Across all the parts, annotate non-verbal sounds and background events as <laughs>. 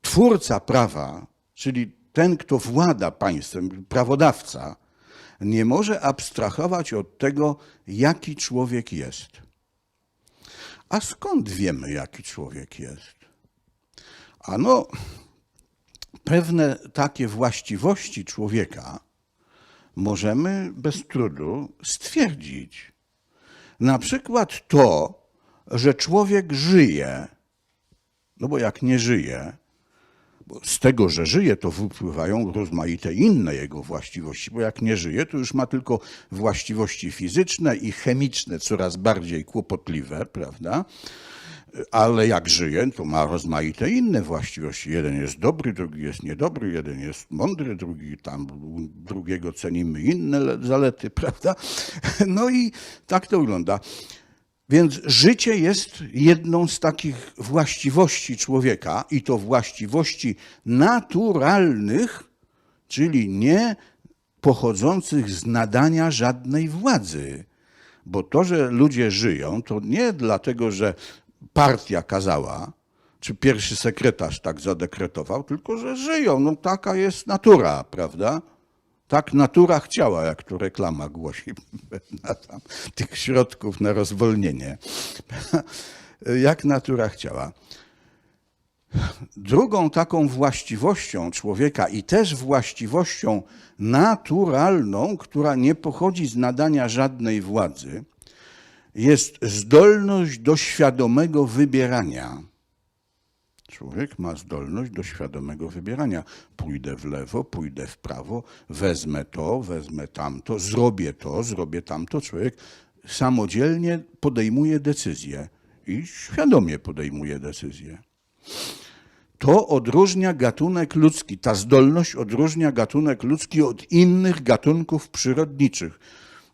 twórca prawa, czyli ten, kto włada państwem, prawodawca, nie może abstrahować od tego, jaki człowiek jest. A skąd wiemy, jaki człowiek jest? Ano, pewne takie właściwości człowieka możemy bez trudu stwierdzić. Na przykład to, że człowiek żyje, no bo jak nie żyje, bo z tego, że żyje, to wypływają rozmaite inne jego właściwości, bo jak nie żyje, to już ma tylko właściwości fizyczne i chemiczne, coraz bardziej kłopotliwe, prawda? Ale jak żyje, to ma rozmaite inne właściwości. Jeden jest dobry, drugi jest niedobry, jeden jest mądry, drugi tam, drugiego cenimy inne le- zalety, <laughs> prawda? No i tak to wygląda. Więc życie jest jedną z takich właściwości człowieka i to właściwości naturalnych, czyli nie pochodzących z nadania żadnej władzy. Bo to, że ludzie żyją, to nie dlatego, że partia kazała, czy pierwszy sekretarz tak zadekretował, tylko że żyją. No taka jest natura, prawda? Tak natura chciała, jak to reklama głosi, <laughs> tam, tych środków na rozwolnienie. <laughs> jak natura chciała. Drugą taką właściwością człowieka i też właściwością naturalną, która nie pochodzi z nadania żadnej władzy, jest zdolność do świadomego wybierania. Człowiek ma zdolność do świadomego wybierania. Pójdę w lewo, pójdę w prawo, wezmę to, wezmę tamto, zrobię to, zrobię tamto. Człowiek samodzielnie podejmuje decyzje i świadomie podejmuje decyzje. To odróżnia gatunek ludzki, ta zdolność odróżnia gatunek ludzki od innych gatunków przyrodniczych.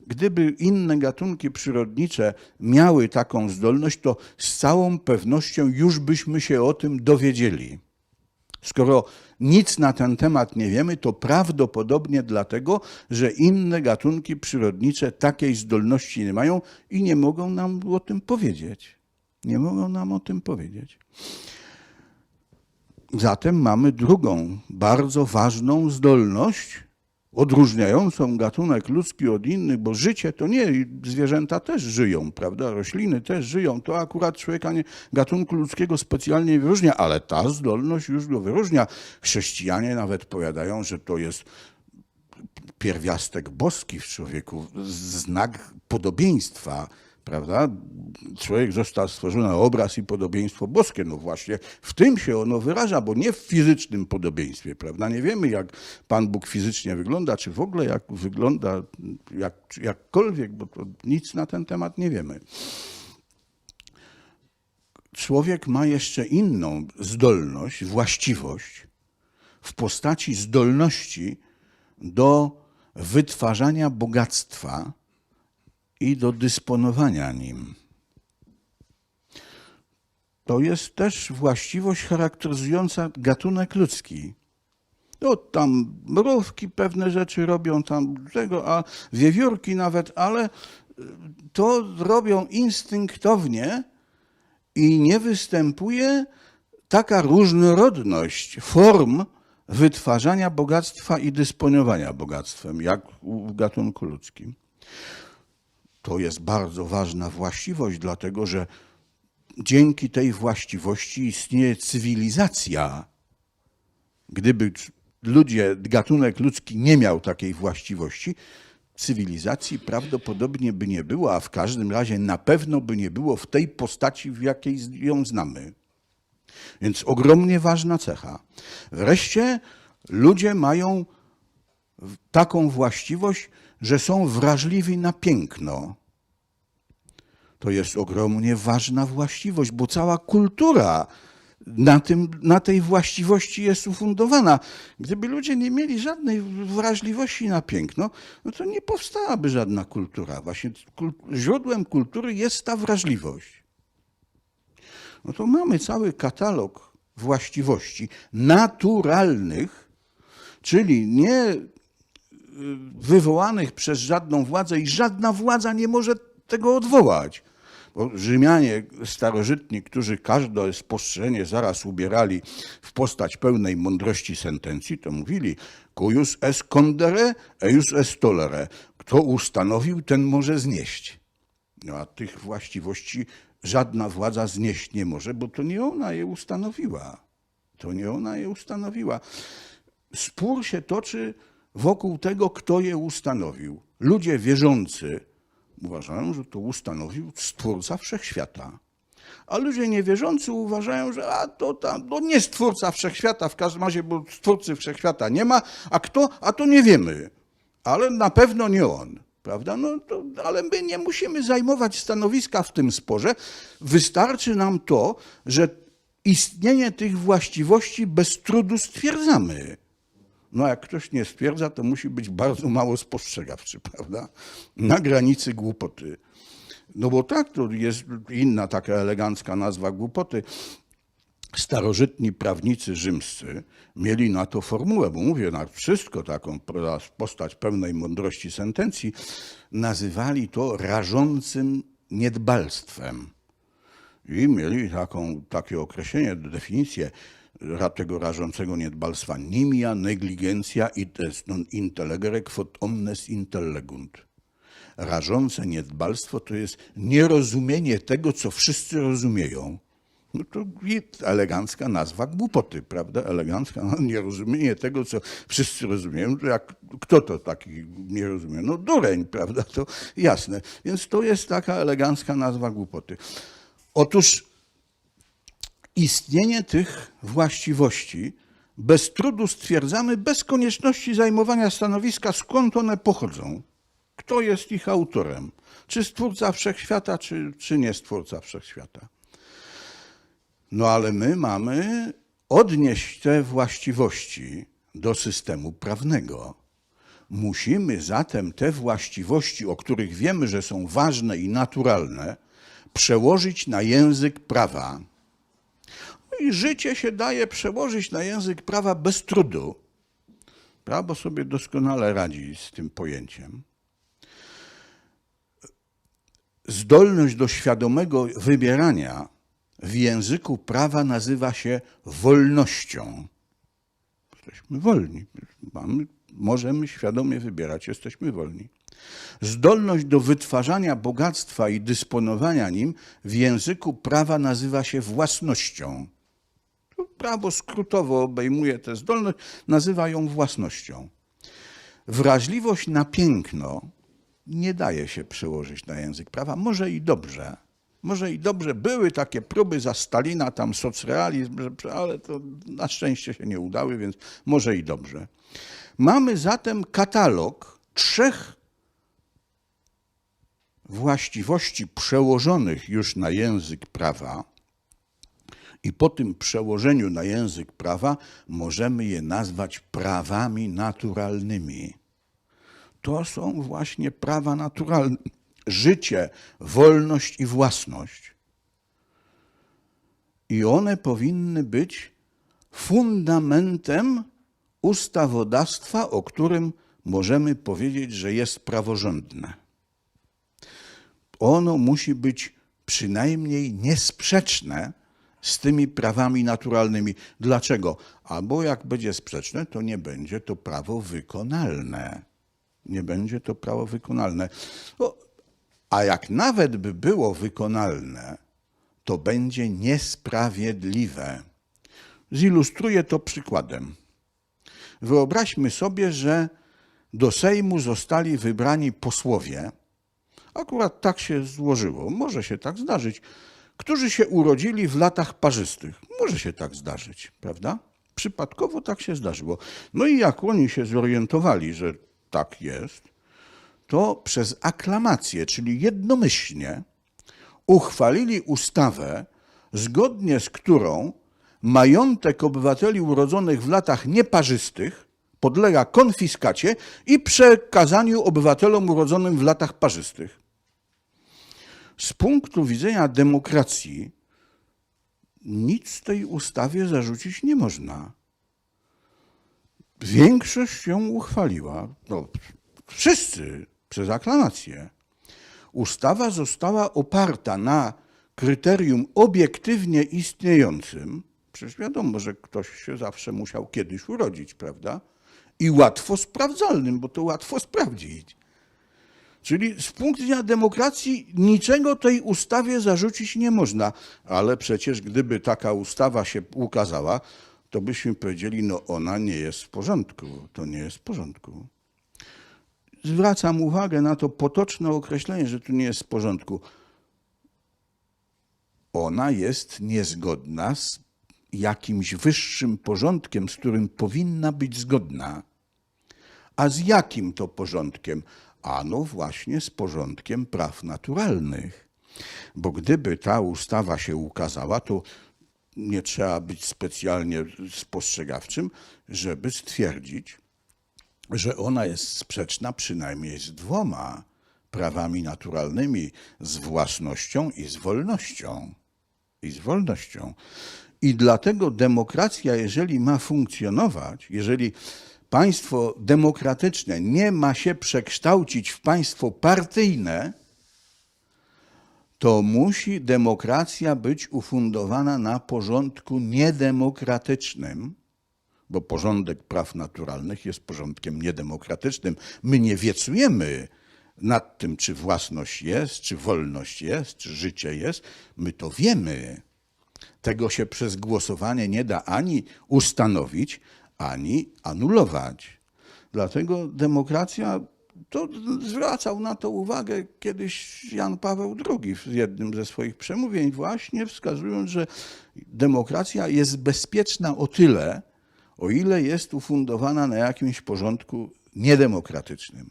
Gdyby inne gatunki przyrodnicze miały taką zdolność, to z całą pewnością już byśmy się o tym dowiedzieli. Skoro nic na ten temat nie wiemy, to prawdopodobnie dlatego, że inne gatunki przyrodnicze takiej zdolności nie mają i nie mogą nam o tym powiedzieć. Nie mogą nam o tym powiedzieć. Zatem mamy drugą, bardzo ważną zdolność, odróżniającą gatunek ludzki od innych, bo życie to nie, zwierzęta też żyją, prawda? Rośliny też żyją. To akurat człowieka nie, gatunku ludzkiego specjalnie nie wyróżnia, ale ta zdolność już go wyróżnia. Chrześcijanie nawet powiadają, że to jest pierwiastek boski w człowieku, znak podobieństwa, prawda? Człowiek został stworzony na obraz i podobieństwo boskie. No właśnie w tym się ono wyraża, bo nie w fizycznym podobieństwie, prawda? Nie wiemy, jak Pan Bóg fizycznie wygląda, czy w ogóle jak wygląda, jak, jakkolwiek, bo nic na ten temat nie wiemy. Człowiek ma jeszcze inną zdolność, właściwość w postaci zdolności do wytwarzania bogactwa i do dysponowania nim. To jest też właściwość charakteryzująca gatunek ludzki. No, tam mrówki pewne rzeczy robią, tam tego, a wiewiórki nawet, ale y, to robią instynktownie i nie występuje taka różnorodność form wytwarzania bogactwa i dysponowania bogactwem, jak w gatunku ludzkim. To jest bardzo ważna właściwość, dlatego że dzięki tej właściwości istnieje cywilizacja. Gdyby ludzie, gatunek ludzki nie miał takiej właściwości, cywilizacji prawdopodobnie by nie było, a w każdym razie na pewno by nie było w tej postaci, w jakiej ją znamy. Więc ogromnie ważna cecha. Wreszcie ludzie mają taką właściwość, że są wrażliwi na piękno. To jest ogromnie ważna właściwość, bo cała kultura na, tym, na tej właściwości jest ufundowana. Gdyby ludzie nie mieli żadnej wrażliwości na piękno, no to nie powstałaby żadna kultura. Właśnie źródłem kultury jest ta wrażliwość. No to mamy cały katalog właściwości naturalnych, czyli nie wywołanych przez żadną władzę i żadna władza nie może tego odwołać. Bo Rzymianie starożytni, którzy każde spostrzeżenie zaraz ubierali w postać pełnej mądrości sentencji, to mówili cuius est condere, eius est tolere. Kto ustanowił, ten może znieść. No a tych właściwości żadna władza znieść nie może, bo to nie ona je ustanowiła. To nie ona je ustanowiła. Spór się toczy wokół tego, kto je ustanowił. Ludzie wierzący uważają, że to ustanowił Stwórca Wszechświata. A ludzie niewierzący uważają, że a to tam, no nie Stwórca Wszechświata w każdym razie, bo Stwórcy Wszechświata nie ma, a kto, a to nie wiemy. Ale na pewno nie on. Prawda? No to, ale my nie musimy zajmować stanowiska w tym sporze. Wystarczy nam to, że istnienie tych właściwości bez trudu stwierdzamy. No jak ktoś nie stwierdza, to musi być bardzo mało spostrzegawczy, <laughs> prawda? Na granicy głupoty. No bo tak, to jest inna taka elegancka nazwa głupoty. Starożytni prawnicy rzymscy mieli na to formułę, bo mówię, na wszystko taką postać pełnej mądrości sentencji, nazywali to rażącym niedbalstwem. I mieli taką, takie określenie, definicję tego rażącego niedbalstwa. Nimia negligentia it est non intellegere quod omnes intellegunt. Rażące niedbalstwo to jest nierozumienie tego, co wszyscy rozumieją. No to jest elegancka nazwa głupoty, prawda? Elegancka no, <laughs> nierozumienie tego, co wszyscy rozumieją. Jak, kto to taki nie rozumie? No dureń, <laughs> prawda? To jasne. Więc to jest taka elegancka nazwa głupoty. Otóż istnienie tych właściwości bez trudu stwierdzamy, bez konieczności zajmowania stanowiska, skąd one pochodzą. Kto jest ich autorem? Czy stwórca wszechświata, czy, czy nie stwórca wszechświata? No ale my mamy odnieść te właściwości do systemu prawnego. Musimy zatem te właściwości, o których wiemy, że są ważne i naturalne, przełożyć na język prawa. I życie się daje przełożyć na język prawa bez trudu. Prawo sobie doskonale radzi z tym pojęciem. Zdolność do świadomego wybierania w języku prawa nazywa się wolnością. Jesteśmy wolni. Mamy, możemy świadomie wybierać, jesteśmy wolni. Zdolność do wytwarzania bogactwa i dysponowania nim w języku prawa nazywa się własnością. Prawo skrótowo obejmuje tę zdolność, nazywa ją własnością. Wrażliwość na piękno nie daje się przełożyć na język prawa. Może i dobrze. Może i dobrze. Były takie próby za Stalina, tam socrealizm, ale to na szczęście się nie udały, więc może i dobrze. Mamy zatem katalog trzech właściwości przełożonych już na język prawa, i po tym przełożeniu na język prawa możemy je nazwać prawami naturalnymi. To są właśnie prawa naturalne. Życie, wolność i własność. I one powinny być fundamentem ustawodawstwa, o którym możemy powiedzieć, że jest praworządne ono musi być przynajmniej niesprzeczne z tymi prawami naturalnymi. Dlaczego? Albo jak będzie sprzeczne, to nie będzie to prawo wykonalne. Nie będzie to prawo wykonalne. A jak nawet by było wykonalne, to będzie niesprawiedliwe. Zilustruję to przykładem. Wyobraźmy sobie, że do Sejmu zostali wybrani posłowie, Akurat tak się złożyło, może się tak zdarzyć, którzy się urodzili w latach parzystych. Może się tak zdarzyć, prawda? Przypadkowo tak się zdarzyło. No i jak oni się zorientowali, że tak jest, to przez aklamację, czyli jednomyślnie, uchwalili ustawę, zgodnie z którą majątek obywateli urodzonych w latach nieparzystych podlega konfiskacie i przekazaniu obywatelom urodzonym w latach parzystych. Z punktu widzenia demokracji nic tej ustawie zarzucić nie można. Większość ją uchwaliła. No, wszyscy przez aklamację. ustawa została oparta na kryterium obiektywnie istniejącym, przecież wiadomo, że ktoś się zawsze musiał kiedyś urodzić, prawda? I łatwo sprawdzalnym, bo to łatwo sprawdzić. Czyli z punktu widzenia demokracji niczego tej ustawie zarzucić nie można, ale przecież gdyby taka ustawa się ukazała, to byśmy powiedzieli, no ona nie jest w porządku, to nie jest w porządku. Zwracam uwagę na to potoczne określenie, że tu nie jest w porządku. Ona jest niezgodna z jakimś wyższym porządkiem, z którym powinna być zgodna. A z jakim to porządkiem? Ano właśnie z porządkiem praw naturalnych. Bo gdyby ta ustawa się ukazała, to nie trzeba być specjalnie spostrzegawczym, żeby stwierdzić, że ona jest sprzeczna przynajmniej z dwoma prawami naturalnymi z własnością i z wolnością. I z wolnością. I dlatego demokracja, jeżeli ma funkcjonować, jeżeli państwo demokratyczne nie ma się przekształcić w państwo partyjne, to musi demokracja być ufundowana na porządku niedemokratycznym, bo porządek praw naturalnych jest porządkiem niedemokratycznym. My nie wiecujemy nad tym, czy własność jest, czy wolność jest, czy życie jest. My to wiemy. Tego się przez głosowanie nie da ani ustanowić, ani anulować. Dlatego demokracja, to zwracał na to uwagę kiedyś Jan Paweł II w jednym ze swoich przemówień, właśnie wskazując, że demokracja jest bezpieczna o tyle, o ile jest ufundowana na jakimś porządku niedemokratycznym.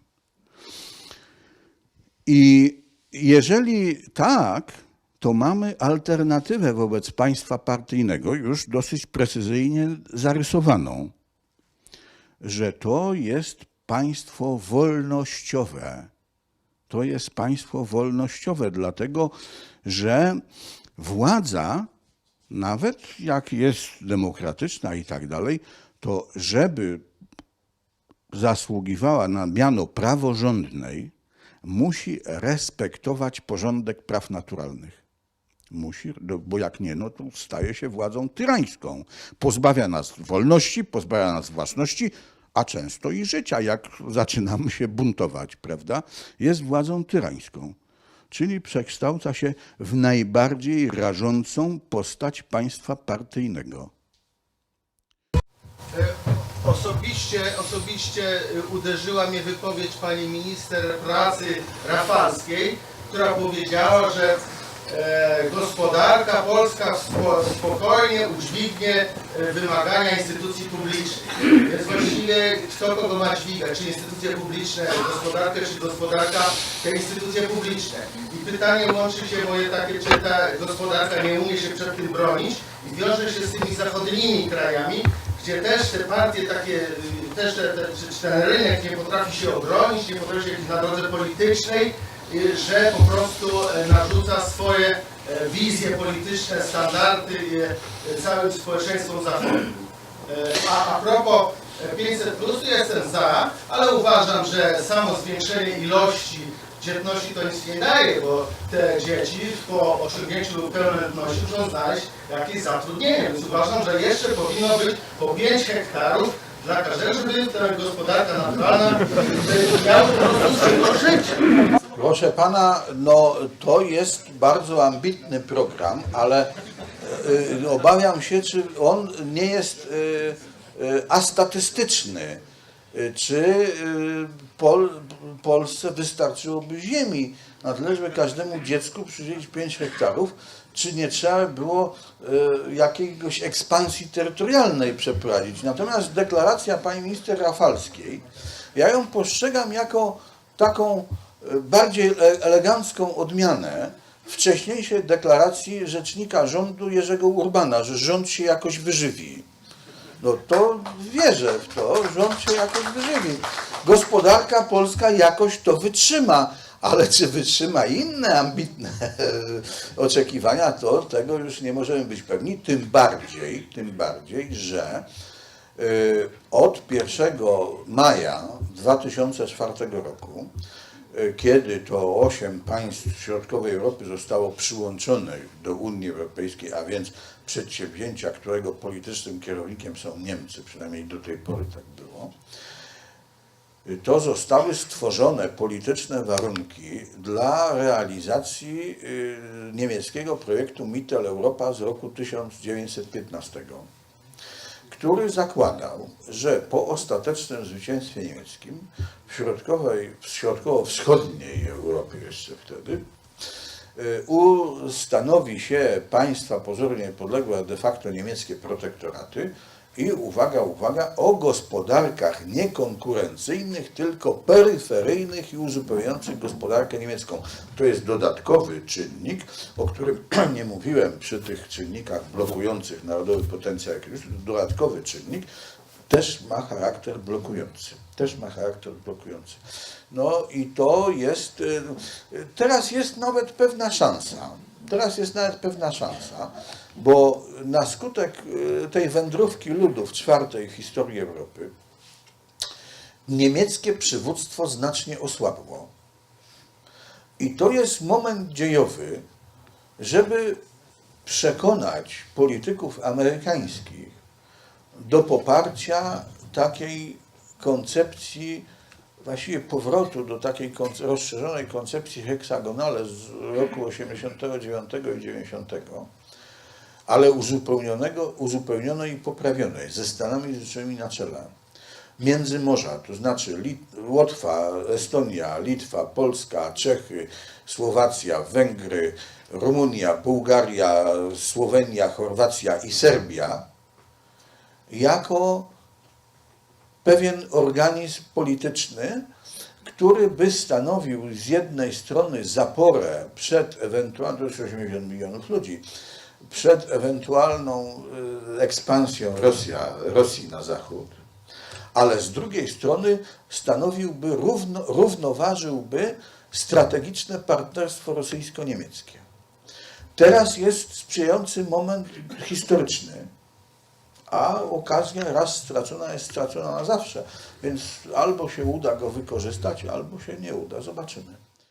I jeżeli tak, to mamy alternatywę wobec państwa partyjnego, już dosyć precyzyjnie zarysowaną, że to jest państwo wolnościowe. To jest państwo wolnościowe, dlatego że władza, nawet jak jest demokratyczna i tak dalej, to żeby zasługiwała na miano praworządnej, musi respektować porządek praw naturalnych. Musi, no, bo jak nie, no to staje się władzą tyrańską. Pozbawia nas wolności, pozbawia nas własności, a często i życia, jak <laughs> zaczynamy się buntować, prawda? Jest władzą tyrańską. Czyli przekształca się w najbardziej rażącą postać państwa partyjnego. E, Osobiście, osobiście e, uderzyła mnie wypowiedź pani minister pracy Rafalskiej, która powiedziała, że gospodarka polska spo, spokojnie udźwignie e, wymagania instytucji publicznych. Więc właściwie kto kogo ma dźwigać, czy instytucje publiczne, gospodarkę, czy gospodarka, te instytucje publiczne. I pytanie łączy się moje takie, czy ta gospodarka nie umie się przed tym bronić i wiąże się z tymi zachodnimi krajami, gdzie też te partie takie, y, też te, te, czy ten rynek nie potrafi się obronić, nie potrafi się na drodze politycznej, że po prostu e, narzuca swoje e, wizje polityczne, standardy y, całym społeczeństwom zachodnim. E, A, a propos e, 500 plus jestem za, ale uważam, że samo zwiększenie ilości dzietności to nic nie daje, bo te dzieci po osiągnięciu pełnoletności muszą znaleźć jakieś zatrudnienie. Więc uważam, że jeszcze powinno być po 5 hektarów dla każdego, żeby ta gospodarka naturalna y, miała po prostu żyć. Proszę pana, no to jest bardzo ambitny program, ale y, obawiam się, czy on nie jest y, y, astatystyczny. Czy Pol, Polsce wystarczyłoby ziemi na tyle, żeby każdemu dziecku przydzielić 5 hektarów, czy nie trzeba by było y, jakiegoś ekspansji terytorialnej przeprowadzić. Natomiast deklaracja pani minister Rafalskiej, ja ją postrzegam jako taką bardziej e- elegancką odmianę wcześniejszej deklaracji rzecznika rządu Jerzego Urbana, że rząd się jakoś wyżywi. No to wierzę w to, rząd się jakoś wyżywi. Gospodarka polska jakoś to wytrzyma, ale czy wytrzyma inne ambitne <laughs> oczekiwania, to tego już nie możemy być pewni. Tym bardziej, tym bardziej, że y, od 1 maja 2004 roku kiedy to osiem państw środkowej Europy zostało przyłączonych do Unii Europejskiej, a więc przedsięwzięcia, którego politycznym kierownikiem są Niemcy, przynajmniej do tej pory tak było, to zostały stworzone polityczne warunki dla realizacji y, niemieckiego projektu Mitteleuropa z roku 1915, który zakładał, że po ostatecznym zwycięstwie niemieckim w, środkowej, w środkowo-wschodniej Europie jeszcze wtedy y, ustanowi się państwa pozornie podległe, a de facto niemieckie protektoraty i uwaga, uwaga, o gospodarkach niekonkurencyjnych, tylko peryferyjnych i uzupełniających gospodarkę niemiecką. To jest dodatkowy czynnik, o którym <clears throat> nie mówiłem przy tych czynnikach blokujących narodowy potencjał, dodatkowy czynnik też ma charakter blokujący. Też ma charakter blokujący. No i to jest, y, teraz jest nawet pewna szansa. Teraz jest nawet pewna szansa, bo na skutek y, tej wędrówki ludów czwartej historii Europy niemieckie przywództwo znacznie osłabło. I to jest moment dziejowy, żeby przekonać polityków amerykańskich do poparcia takiej koncepcji, właściwie powrotu do takiej rozszerzonej koncepcji heksagonale z roku 89 i 90, ale uzupełnionego, uzupełnionej i poprawionej ze Stanami Zjednoczonymi na czele. Międzymorza, to znaczy Lit- Łotwa, Estonia, Litwa, Polska, Czechy, Słowacja, Węgry, Rumunia, Bułgaria, Słowenia, Chorwacja i Serbia jako pewien organizm polityczny, który by stanowił z jednej strony zaporę przed ewentualną, to jest 80 milionów ludzi, przed ewentualną y, ekspansją Rosja, Rosji na zachód, ale z drugiej strony stanowiłby, równo, równoważyłby strategiczne partnerstwo rosyjsko-niemieckie. Teraz jest sprzyjający moment historyczny, a okazja raz stracona jest stracona na zawsze. Więc albo się uda go wykorzystać, albo się nie uda. Zobaczymy.